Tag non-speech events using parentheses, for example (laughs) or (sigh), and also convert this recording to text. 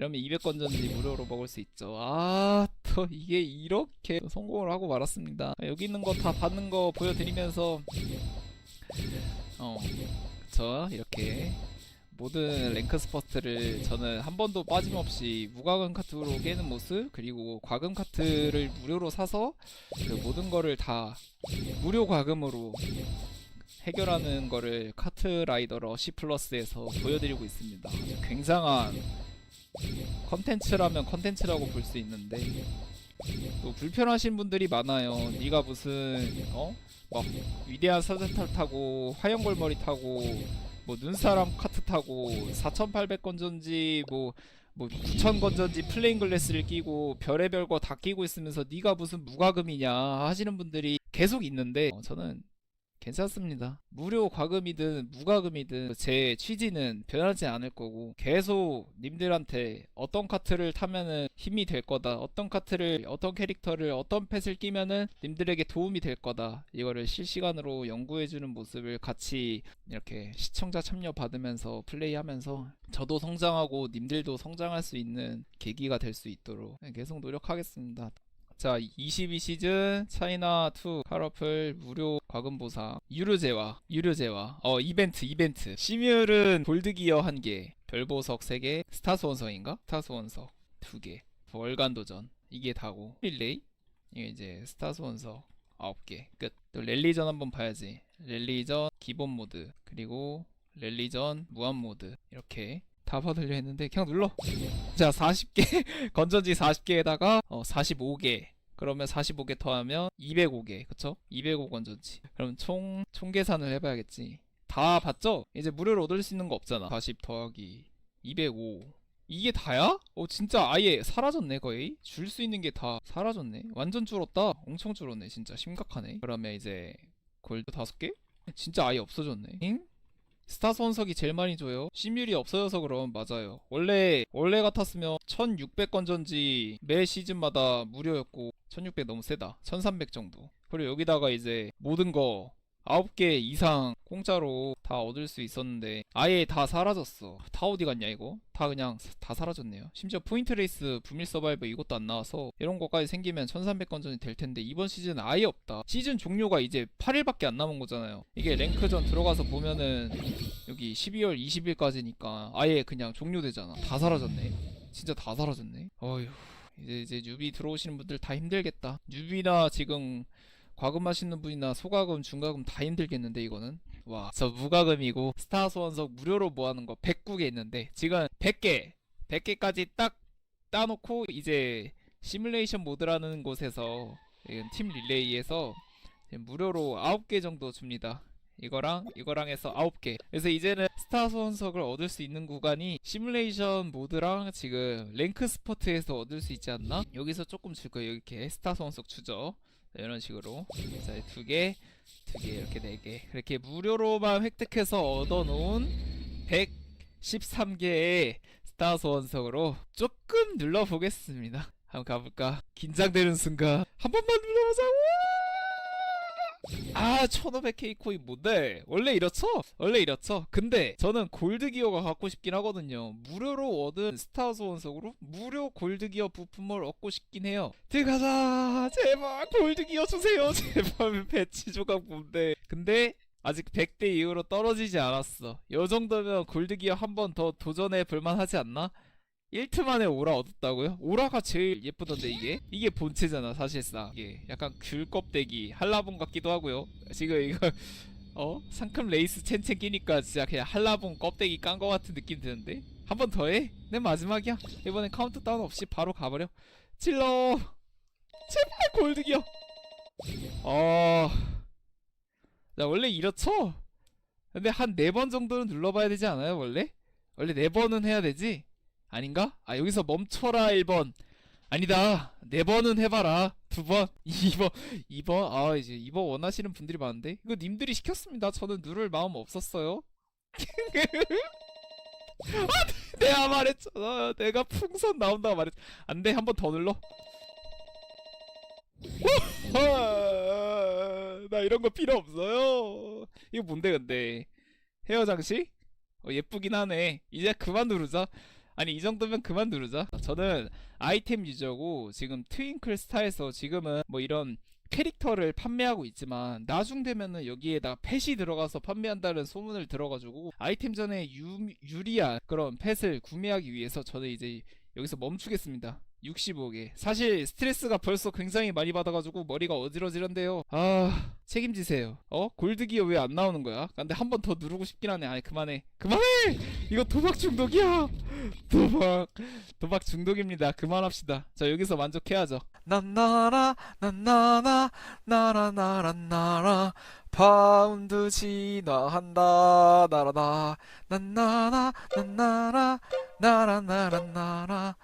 이러면 200건 전지 무료로 먹을 수 있죠. 아, 또 이게 이렇게 성공을 하고 말았습니다. 여기 있는 거 다 받는 거 보여드리면서 어, 그쵸 이렇게 모든 랭크 스퍼트를 저는 한 번도 빠짐없이 무과금 카트로 깨는 모습 그리고 과금 카트를 무료로 사서 그 모든 거를 다 무료 과금으로 해결하는 거를 카트 라이더 러시 플러스에서 보여드리고 있습니다. 굉장한 컨텐츠라면 컨텐츠라고 볼 수 있는데 또 불편하신 분들이 많아요. 네가 무슨 어? 막 위대한 사자탈 타고 화염골머리 타고 뭐 눈사람 카트 타고 4,800 건 전지 뭐 뭐 9,000건 전지 플레인 글래스를 끼고 별의별 거 다 끼고 있으면서 네가 무슨 무과금이냐 하시는 분들이 계속 있는데 어, 저는 괜찮습니다. 무료 과금이든 무과금이든 제 취지는 변하지 않을 거고 계속 님들한테 어떤 카트를 타면은 힘이 될 거다. 어떤 카트를 어떤 캐릭터를 어떤 펫을 끼면은 님들에게 도움이 될 거다. 이거를 실시간으로 연구해 주는 모습을 같이 이렇게 시청자 참여 받으면서 플레이하면서 저도 성장하고 님들도 성장할 수 있는 계기가 될 수 있도록 계속 노력하겠습니다. 자, 22시즌 차이나 2 카러플 무료 과금 보상. 유료제와 유료제와 어 이벤트 이벤트. 시뮬은 골드 기어 1개 별보석 3개 스타스 원석인가? 스타스 원석 2개. 월간 도전. 이게 다고. 릴레이? 이게 이제 스타스 원석 9개. 끝 또 랠리전 한번 봐야지. 랠리전 기본 모드. 그리고 랠리전 무한 모드. 이렇게 다 받으려 했는데 그냥 눌러. 자 40개. (laughs) 건전지 40개에다가 어 45개. 그러면 45개 더하면 205개. 그쵸? 205 건전지. 그럼 총, 총 계산을 해봐야겠지. 다 봤죠? 이제 무료로 얻을 수 있는 거 없잖아. 40 더하기 205 이게 다야? 어 진짜 아예 사라졌네 거의. 줄 수 있는 게 다 사라졌네. 완전 줄었다. 엄청 줄었네 진짜. 심각하네. 그러면 이제 골드 5개? 진짜 아예 없어졌네. 잉? 스타 선석이 제일 많이 줘요. 시뮬이 없어져서 그럼 맞아요. 원래 원래 같았으면 1600건 전지 매 시즌마다 무료였고 1600 너무 세다. 1300 정도. 그리고 여기다가 이제 모든 거 9개 이상 공짜로 다 얻을 수 있었는데 아예 다 사라졌어. 다 어디 갔냐 이거? 다 그냥 사- 다 사라졌네요. 심지어 포인트 레이스 부밀 서바이버 이것도 안 나와서 이런 거까지 생기면 1300건 전이 될 텐데 이번 시즌은 아예 없다. 시즌 종료가 이제 8일밖에 안 남은 거잖아요. 이게 랭크전 들어가서 보면은 여기 12월 20일까지니까 아예 그냥 종료되잖아. 다 사라졌네. 진짜 다 사라졌네. 어휴. 이제 이제 뉴비 들어오시는 분들 다 힘들겠다. 뉴비나 지금 과금 하시는 분이나 소과금, 중과금 다 힘들겠는데 이거는. 와, 저 무과금이고 스타 소원석 무료로 모아는 거 109개 있는데 지금 100개, 100개까지 딱 따놓고 이제 시뮬레이션 모드라는 곳에서 팀 릴레이에서 무료로 9개 정도 줍니다. 이거랑 이거랑 해서 9개. 그래서 이제는 스타 소원석을 얻을 수 있는 구간이 시뮬레이션 모드랑 지금 랭크 스포트에서 얻을 수 있지 않나? 여기서 조금 줄 거예요. 이렇게 스타 소원석 주죠. 자, 이런 식으로. 자, 두 개, 두 개, 이렇게 네 개. 그렇게 무료로만 획득해서 얻어놓은 113개의 스타 소원석으로 조금 눌러보겠습니다. 한번 가볼까? 긴장되는 순간 한 번만 눌러보자고! 아 1500K 코인 뭔데? 원래 이렇죠? 원래 이렇죠? 근데 저는 골드 기어가 갖고 싶긴 하거든요. 무료로 얻은 스타즈 원석으로 무료 골드 기어 부품을 얻고 싶긴 해요. 들어가자! 제발 골드 기어 주세요! (laughs) 제발 배치 조각 뭔데? 근데 아직 100대 이후로 떨어지지 않았어. 요 정도면 골드 기어 한 번 더 도전해 볼만 하지 않나? 1트 만에 오라 얻었다고요? 오라가 제일 예쁘던데 이게? 이게 본체잖아 사실상 이게 약간 귤 껍데기 한라봉 같기도 하고요 지금 이거 (laughs) 어? 상큼 레이스 첸첸 끼니까 진짜 그냥 한라봉 껍데기 깐 거 같은 느낌 드는데? 한 번 더 해? 내 마지막이야 이번엔 카운트다운 없이 바로 가버려 찔러 제발 골드기어 어... 나 원래 이렇죠? 근데 한 네 번 정도는 눌러봐야 되지 않아요 원래? 원래 네 번은 해야 되지? 아닌가? 아 여기서 멈춰라 1번. 아니다. 4번은 해봐라. 2번. 2번. 2번? 아 이제 2번 원하시는 분들이 많은데? 이거 님들이 시켰습니다. 저는 누를 마음 없었어요. (laughs) 아, 내가 말했잖아. 내가 풍선 나온다고 말했. 안돼. 한 번 더 눌러. 아, 나 이런 거 필요 없어요. 이거 뭔데 근데? 헤어 장식? 어, 예쁘긴 하네. 이제 그만 누르자 아니 이 정도면 그만 누르자. 저는 아이템 유저고 지금 트윙클 스타에서 지금은 뭐 이런 캐릭터를 판매하고 있지만 나중 되면은 여기에다 펫이 들어가서 판매한다는 소문을 들어가지고 아이템 전에 유, 유리한 그런 펫을 구매하기 위해서 저는 이제 여기서 멈추겠습니다. 65개. 사실 스트레스가 벌써 굉장히 많이 받아가지고 머리가 어지러지는데요. 아 책임지세요. 어 골드 기어 왜 안 나오는 거야? 근데 한 번 더 누르고 싶긴 하네. 아니 그만해. 그만해. 이거 도박 중독이야. (laughs) 도박 도박 중독입니다. 그만합시다. 자 여기서 만족해야죠. 난나라 난나나 나라 나라 파운드 진화한다 나라나 난나나 난나라 나라 나라 나나나나나나